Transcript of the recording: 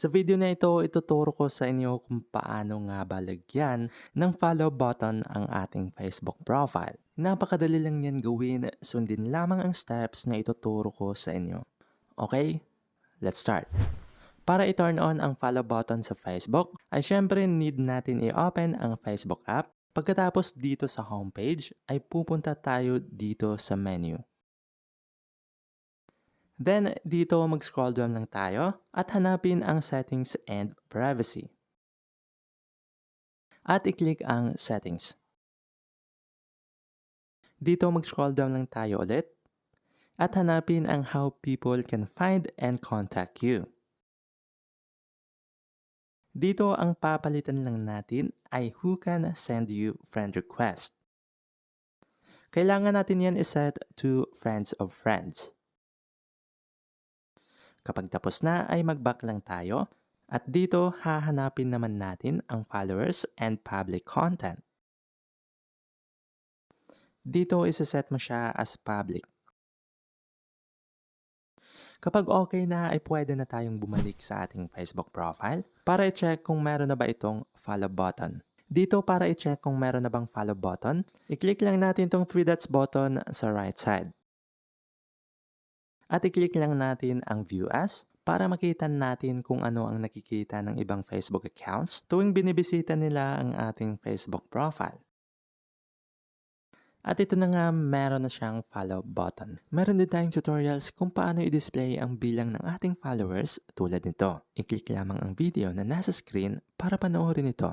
Sa video na ito, ituturo ko sa inyo kung paano nga ba lagyan ng follow button ang ating Facebook profile. Napakadali lang yan gawin, sundin lamang ang steps na ituturo ko sa inyo. Okay? Let's start. Para i-turn on ang follow button sa Facebook, ay syempre need natin i-open ang Facebook app. Pagkatapos dito sa homepage, ay pupunta tayo dito sa menu. Then, dito mag-scroll down lang tayo at hanapin ang Settings and Privacy. At i-click ang Settings. Dito mag-scroll down lang tayo ulit at hanapin ang How People Can Find and Contact You. Dito ang papalitan lang natin ay Who Can Send You Friend Request. Kailangan natin yan iset to Friends of Friends. Kapag tapos na ay mag-back lang tayo at dito hahanapin naman natin ang followers and public content. Dito isa-set mo siya as public. Kapag okay na ay pwede na tayong bumalik sa ating Facebook profile para i-check kung meron na ba itong follow button. Dito para i-check kung meron na bang follow button, i-click lang natin itong 3 dots button sa right side. At i-click lang natin ang View As para makita natin kung ano ang nakikita ng ibang Facebook accounts tuwing binibisita nila ang ating Facebook profile. At ito na nga, meron na siyang follow button. Meron din tayong tutorials kung paano i-display ang bilang ng ating followers tulad nito. I-click lamang ang video na nasa screen para panoorin ito.